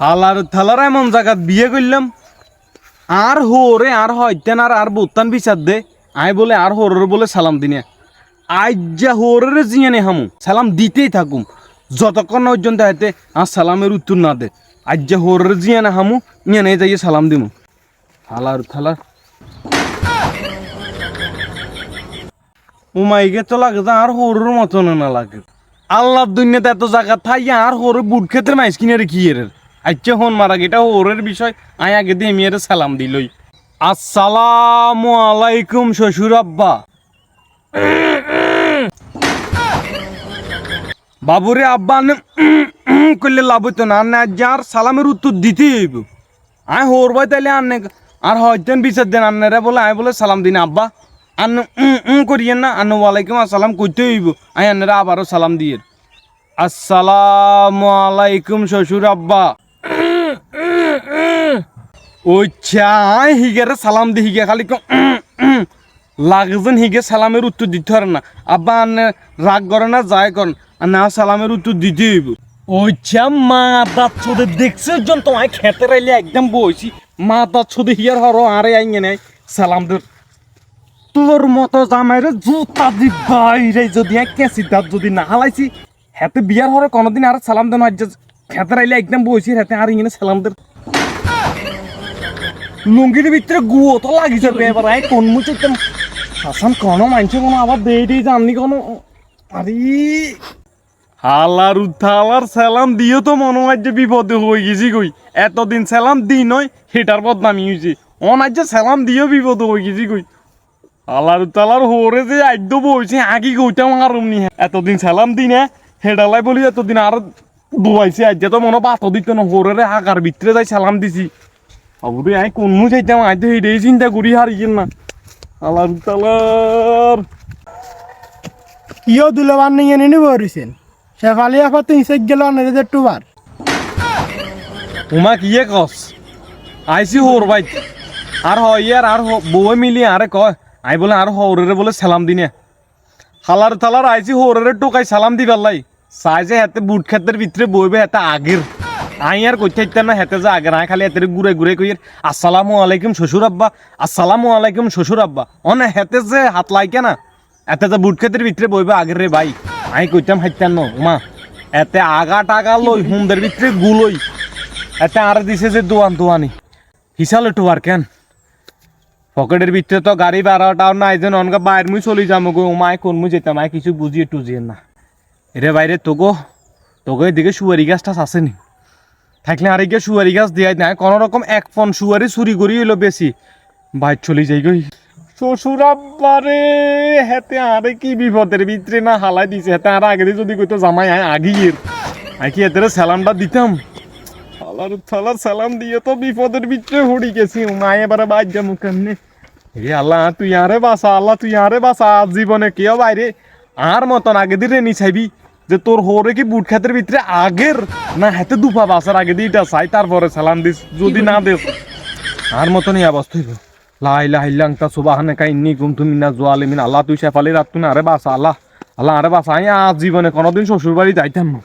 হালার থালার এমন জায়গাত বিয়ে করলাম। আর হোরে আর হইতেন আর আর বোতান বিচার দে। আই বলে আর হোরের বলে সালাম দিনে। আজ যা হোরের জিয়ানে হামু। সালাম দিতেই থাকুম। যতক্ষণ পর্যন্ত হাতে আর সালামের উত্তর না দে। আজ যা হোরের জিয়ানে হামু নিয়ে যাইয়ে সালাম দিমু। হালার থালার উমাইকে তো লাগে আর হোরের মতন না লাগে। আল্লাহর দুনিয়াতে এত জায়গা থাই, আর হোরে বুট ক্ষেত্রে মাইস কিনে রেখি এর আচ্ছা হন মারা এটা হোরের বিষয়। আয় আগে দিয়ে মেয়ের সালাম দিলই। আসসালামু আলাইকুম শ্বশুর আব্বা। বাবুরে আব্বা করলে লাভ হইতো না না যার সালামের উত্তর দিতে হইব। আয় হোর ভাই তাইলে আনে আর হয়তেন বিচার দেন আন্নারে বলে, আয় বলে সালাম দিন আব্বা। আন্ন করিয়েন না, আন্ন ওয়ালাইকুম আসসালাম করতে হইব। আয় আন্নারা আবারও সালাম দিয়ে আসসালামু আলাইকুম শ্বশুর আব্বা। ওইচ্ছা হিগেরে সালাম দি, হিগে খালি লাগজন হিগে সালামের উত্তর দিতে পারে না। আব্বা, আনে রাগ করে না যায় কর না সালামের উত্তর দিতে হইব। ওইচ্ছা মা দাঁত ছোদে দেখছে জন, তোমায় খেতে রাইলে একদম বইছি। মা দাঁত ছোদে হিয়ার হর, আরে আইনে নেয় সালাম দে। তোর মতো জামাইরে জুতা দি বাইরে যদি কেসি দাঁত যদি না হালাইছি, হেতে বিয়ার হরে কোনোদিন আর সালাম দেন খেতে রাইলে একদম বইছি, হেতে আর ইংনে সালাম দে। লুঙ্গির ভিতরে গুয়ো তো লাগি যাবে এবার আই কোন মুচে একদম হাসান কোনো মানছে কোনো আবার দেই দেই জাননি কোনো? আরে। হালার উথালার সালাম দিও তো মনে হয় যে বিপদে হয়ে গেছি কই। এতদিন সালাম দি নয় হেটার বদনামি হয়েছে। অনাজ যে সালাম দিও বিপদে হয়ে গেছি কই। হালার উথালার হোরে যে আদ্য বইছে, আগে কইতাম আর অমনি এতদিন সালাম দি না, হেডালাই বলি এতদিন আর বইছে আজ তো মনে পাতো দিত না হোরে হাকার ভিতরে যাই সালাম দিছি। আবুরে আই কোন মু যাইতাম আজ তো হেডেই চিন্তা করি হারিয়েন না। হালার উথালার কিয় দুলবার নিয়ে নিয়ে বরিছেন শেফালি আপা তুই সেক গেল নেড়ে টুবার উমা কিয়ে কস? আইসি হোর ভাই আর হয় আর আর বউয়ে মিলি আরে কয় আই বলে আর হৌরে বলে সালাম দিনে। হালার থালার আইসি হৌরে টোকাই সালাম দি পারলাই চাই যে হাতে বুট ক্ষেতের ভিতরে বইবে হাতে আগের আই আর না হেতে যে আগের আই খালি হাতে ঘুরে ঘুরে কই আসসালামু আলাইকুম শ্বশুর আব্বা, আসসালামু আলাইকুম শ্বশুর আব্বা। অনে হেতে যে হাত লাইকে না, এতে যে বুট ক্ষেতের ভিতরে বইবে আগের রে ভাই। আই কইতাম হাইতাম ন উমা। এতে আগা টাগা লই হুমদের ভিতরে গুলই এতে আর দিছে যে দোয়ান দোয়ানি। হিসালে তো আর কেন? পকেটের ভিতরে তো গাড়ি ভাড়াটাও নাই যেন, অনগা বাইর মুই চলি যাব গো মায় কোন মুই যেতাম আয় কিছু বুঝিয়ে টুজিয়ে না। এরে বাইরে তোগো তোগো এদিকে সুয়ারি গাছটা আসেনি থাকলে আর এদিকে সুয়ারি গাছ দিয়ে না কোনো রকম এক ফোন সুয়ারি চুরি করি হইল বেশি। বাইর চলি যাই গই। শ্বশুর আব্বারে, হেতে আরে কি বিপদের ভিতরে না হালাই দিছে, হেতে আর আগে যদি কইতো জামাই আয় আগিয়ে আয় কি এদের সালামটা দিতাম? থালার থালার সালাম দিয়ে তো বিপদের ভিতরে হড়ি গেছি মায়ে এবারে বাদ যাব কেমনে? এ আল্লাহ, তুই আরে বাসা আল্লাহ, তুই আরে বাসা জীবনে কেউ বাইরে আর মতন আগে দিয়ে নি চাইবি যে তোর হোরে কি বুট খাতের ভিতরে আগের? না, হাতে দুপা বাসার আগে দিয়ে এটা চাই, তারপরে সালাম দিস, যদি না দিস। আর মতন অবস্থা হইব। লাই লাই, লাংতা সুবাহানে কাইন্নি গুম তুমি না জোয়ালিমিন। আল্লাহ তুই শেফালি রাত তুমি আরে বাসা আল্লাহ। আল্লাহ আরে বাসা আই আজ জীবনে কোনোদিন শ্বশুর বাড়ি যাইতাম না।